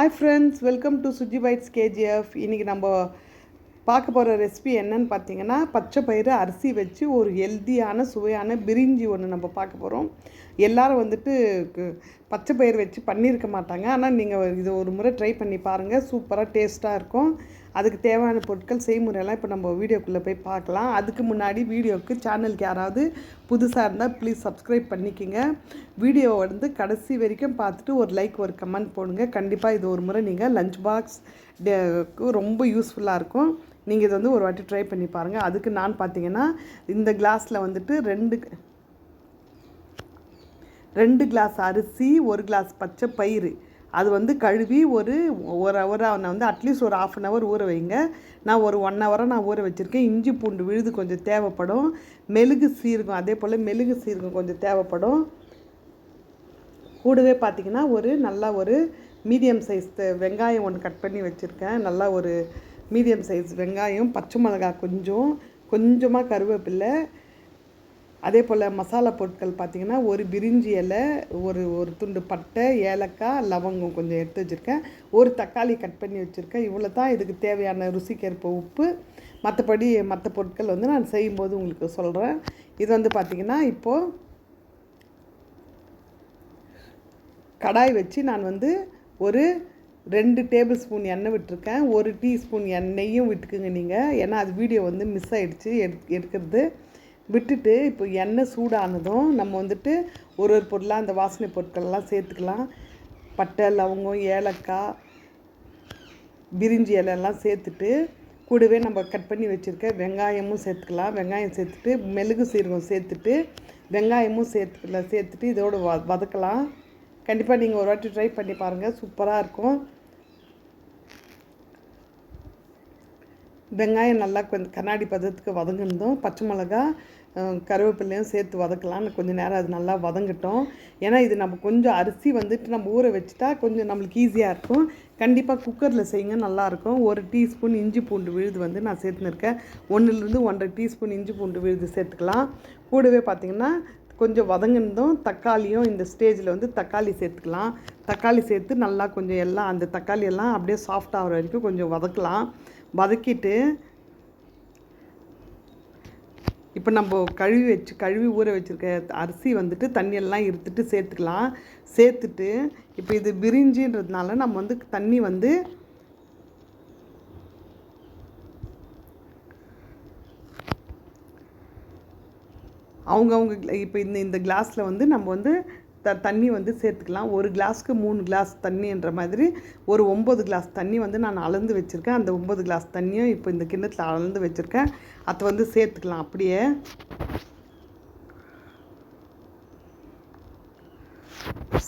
Hi friends welcome to Suji bites KGF இன்றைக்கி நம்ம பார்க்க போகிற ரெசிபி என்னன்னு பார்த்தீங்கன்னா பச்சை பயிறு அரிசி வச்சு ஒரு ஹெல்த்தியான சுவையான பிரிஞ்சி ஒன்று நம்ம பார்க்க போகிறோம் எல்லாரும் வந்துட்டு பச்சை பயிறு வச்சு பண்ணியிருக்க மாட்டாங்க. ஆனால் நீங்கள் இது ஒரு முறை ட்ரை பண்ணி பாருங்கள் சூப்பராக டேஸ்ட்டாக இருக்கும். அதுக்கு தேவையான பொருட்கள் செய்முறையெல்லாம் இப்போ நம்ம வீடியோக்குள்ளே போய் பார்க்கலாம். அதுக்கு முன்னாடி வீடியோவுக்கு சேனலுக்கு யாராவது புதுசாக இருந்தால் ப்ளீஸ் சப்ஸ்கிரைப் பண்ணிக்கோங்க. வீடியோ வந்து கடைசி வரைக்கும் பார்த்துட்டு ஒரு லைக் ஒரு கமெண்ட் போடுங்க. கண்டிப்பாக இது ஒரு முறை நீங்கள் லஞ்ச் பாக்ஸ் ரொம்ப யூஸ்ஃபுல்லாக இருக்கும். நீங்கள் இது வந்து ஒரு வாட்டி ட்ரை பண்ணி பாருங்கள் அதுக்கு நான் பார்த்தீங்கன்னா இந்த கிளாஸில் வந்துட்டு ரெண்டு ரெண்டு கிளாஸ் அரிசி ஒரு கிளாஸ் பச்சை பயிறு. அது வந்து கழுவி ஒரு ஒரு ஹவர் நான் வந்து அட்லீஸ்ட் ஒரு ஆஃப் அன் ஹவர் ஊற வைங்க. நான் ஒரு ஒன் ஹவராக நான் ஊற வச்சுருக்கேன். இஞ்சி பூண்டு விழுது கொஞ்சம் தேவைப்படும். மெழுகு சீரகம் அதே போல் மெழுகு சீரகம் கொஞ்சம் தேவைப்படும். கூடவே பார்த்தீங்கன்னா ஒரு நல்லா ஒரு மீடியம் சைஸ் வெங்காயம் ஒன்று கட் பண்ணி வச்சுருக்கேன். நல்லா ஒரு மீடியம் சைஸ் வெங்காயம் பச்சை மிளகாய் கொஞ்சம் கொஞ்சமாக கருவேப்பில்லை அதே போல் மசாலா பொருட்கள் பார்த்திங்கன்னா ஒரு பிரிஞ்சி இலை ஒரு ஒரு துண்டு பட்டை ஏலக்காய் லவங்கம் கொஞ்சம் எடுத்து வச்சுருக்கேன். ஒரு தக்காளி கட் பண்ணி வச்சுருக்கேன். இவ்வளோ தான் இதுக்கு தேவையான ருசிக்கேற்ப உப்பு. மற்றபடி மற்ற பொருட்கள் வந்து நான் செய்யும்போது உங்களுக்கு சொல்கிறேன் இது வந்து பார்த்திங்கன்னா இப்போது கடாய் வச்சு நான் வந்து ஒரு ரெண்டு டேபிள் ஸ்பூன் எண்ணெய் விட்டுருக்கேன். ஒரு டீஸ்பூன் எண்ணெயும் விட்டுக்குங்க நீங்கள் ஏன்னா அது வீடியோ வந்து மிஸ் ஆகிடுச்சு எடு எடுக்கிறது. விட்டுட்டு இப்போ எண்ணெய் சூடானதும் நம்ம வந்துட்டு ஒரு ஒரு பொருளாக அந்த வாசனை பொருட்கள்லாம் சேர்த்துக்கலாம். பட்டை லவங்கம் ஏலக்காய் பிரிஞ்சி இலையெல்லாம் சேர்த்துட்டு கூடவே நம்ம கட் பண்ணி வச்சுருக்க வெங்காயமும் சேர்த்துக்கலாம். வெங்காயம் சேர்த்துட்டு மெழுகு சீரகம் சேர்த்துட்டு வெங்காயமும் சேர்த்துக்கலாம் சேர்த்துட்டு இதோட வ வதக்கலாம். கண்டிப்பாக நீங்கள் ஒரு வாட்டி ட்ரை பண்ணி பாருங்கள் சூப்பராக இருக்கும். வெங்காயம் நல்லா கொஞ்சம் கண்ணாடி பதத்துக்கு வதங்கினதும் பச்சை மிளகா கருவேப்பிலையும் சேர்த்து வதக்கலாம்னு கொஞ்சம் நேரம் அது நல்லா வதங்கட்டும். ஏன்னா இது நம்ம கொஞ்சம் அரிசி வந்துட்டு நம்ம ஊற வச்சுட்டா கொஞ்சம் நம்மளுக்கு ஈஸியாக இருக்கும். கண்டிப்பாக குக்கரில் செய்யுங்க நல்லாயிருக்கும். ஒரு டீஸ்பூன் இஞ்சி பூண்டு விழுது வந்து நான் சேர்த்துனுருக்கேன் ஒன்றுலேருந்து ஒன்றரை டீஸ்பூன் இஞ்சி பூண்டு விழுது சேர்த்துக்கலாம். கூடவே பார்த்திங்கன்னா கொஞ்சம் வதங்கினதும் தக்காளியும் இந்த ஸ்டேஜில் வந்து தக்காளி சேர்த்துக்கலாம். தக்காளி சேர்த்து நல்லா கொஞ்சம் எல்லாம் அந்த தக்காளி எல்லாம் அப்படியே சாஃப்ட் ஆகிற வரைக்கும் கொஞ்சம் வதக்கலாம். வதக்கிட்டு இப்போ நம்ம கழுவி வச்சு கழுவி ஊற வச்சுருக்க அரிசி வந்துட்டு தண்ணியெல்லாம் இருத்துட்டு சேர்த்துக்கலாம். சேர்த்துட்டு இப்போ இது விரிஞ்சின்றதுனால நம்ம வந்து தண்ணி வந்து அவங்கவுங்க இப்போ இந்த இந்த கிளாஸில் வந்து நம்ம வந்து த தண்ணி வந்து சேர்த்துக்கலாம். ஒரு கிளாஸ்க்கு மூணு கிளாஸ் தண்ணின்ற மாதிரி ஒரு ஒம்பது கிளாஸ் தண்ணி வந்து நான் அளந்து வச்சுருக்கேன். அந்த ஒம்பது கிளாஸ் தண்ணியும் இப்போ இந்த கிண்ணத்தில் அளந்து வச்சுருக்கேன். அதை வந்து சேர்த்துக்கலாம் அப்படியே.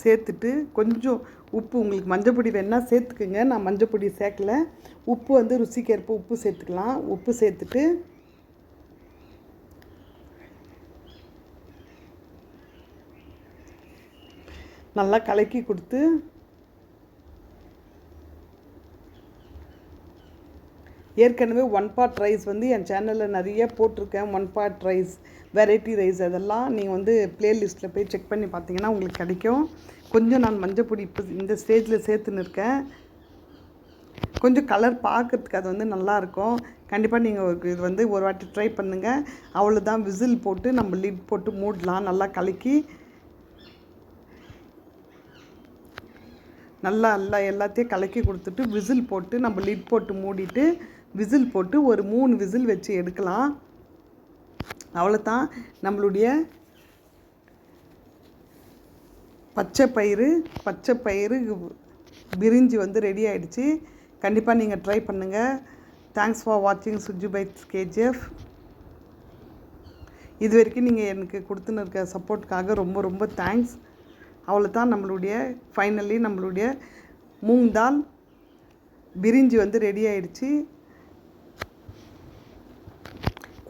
சேர்த்துட்டு கொஞ்சம் உப்பு உங்களுக்கு மஞ்சப்பொடி வேணால் சேர்த்துக்குங்க. நான் மஞ்சப்பொடி சேர்க்கல. உப்பு வந்து ருசிக்கேற்ப உப்பு சேர்த்துக்கலாம். உப்பு சேர்த்துட்டு நல்லா கலக்கி கொடுத்து ஏற்கனவே ஒன் பாட் ரைஸ் வந்து என் சேனலில் நிறைய போட்டிருக்கேன். One pot rice variety rice அதெல்லாம் நீங்கள் வந்து பிளேலிஸ்ட்டில் போய் செக் பண்ணி பார்த்தீங்கன்னா உங்களுக்கு கிடைக்கும். கொஞ்சம் நான் மஞ்சள் பொடி இப்போ இந்த ஸ்டேஜில் சேர்த்துன்னு இருக்கேன் கொஞ்சம் கலர் பார்க்கறதுக்கு அது வந்து நல்லாயிருக்கும் கண்டிப்பாக நீங்கள் இது வந்து ஒரு வாட்டி ட்ரை பண்ணுங்கள் அவ்வளோதான் விசில் போட்டு நம்ம லிட் போட்டு மூடலாம். நல்லா கலக்கி நல்லா எல்லாம் எல்லாத்தையும் கலக்கி கொடுத்துட்டு விசில் போட்டு நம்ம லிட் போட்டு மூடிட்டு விசில் போட்டு ஒரு மூணு விசில் வச்சு எடுக்கலாம். அவ்வளோதான் நம்மளுடைய பச்சை பயிறு பச்சை பயிறு பிரிஞ்சு வந்து ரெடி ஆகிடுச்சு கண்டிப்பாக நீங்கள் ட்ரை பண்ணுங்கள் தேங்க்ஸ் ஃபார் வாட்சிங் சுஜி பைட்ஸ் கேஜிஎஃப் இது வரைக்கும் நீங்கள் எனக்கு கொடுத்துன்னு இருக்க சப்போர்ட்டுக்காக ரொம்ப ரொம்ப தேங்க்ஸ் அவ்வளோதான் நம்மளுடைய ஃபைனலி நம்மளுடைய மூங் தால் பிரிஞ்சி வந்து ரெடி ஆயிடுச்சு.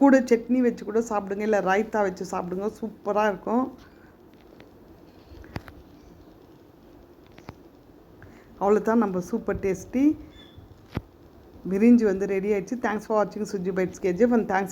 கூட சட்னி வச்சு கூட சாப்பிடுங்க இல்லை ரைத்தா வச்சு சாப்பிடுங்க சூப்பராக இருக்கும். அவ்வளோதான் நம்ம சூப்பர் டேஸ்டி பிரிஞ்சு வந்து ரெடி ஆயிடுச்சு. தேங்க்ஸ் ஃபார் வாட்சிங் Suji bites KGF and thanks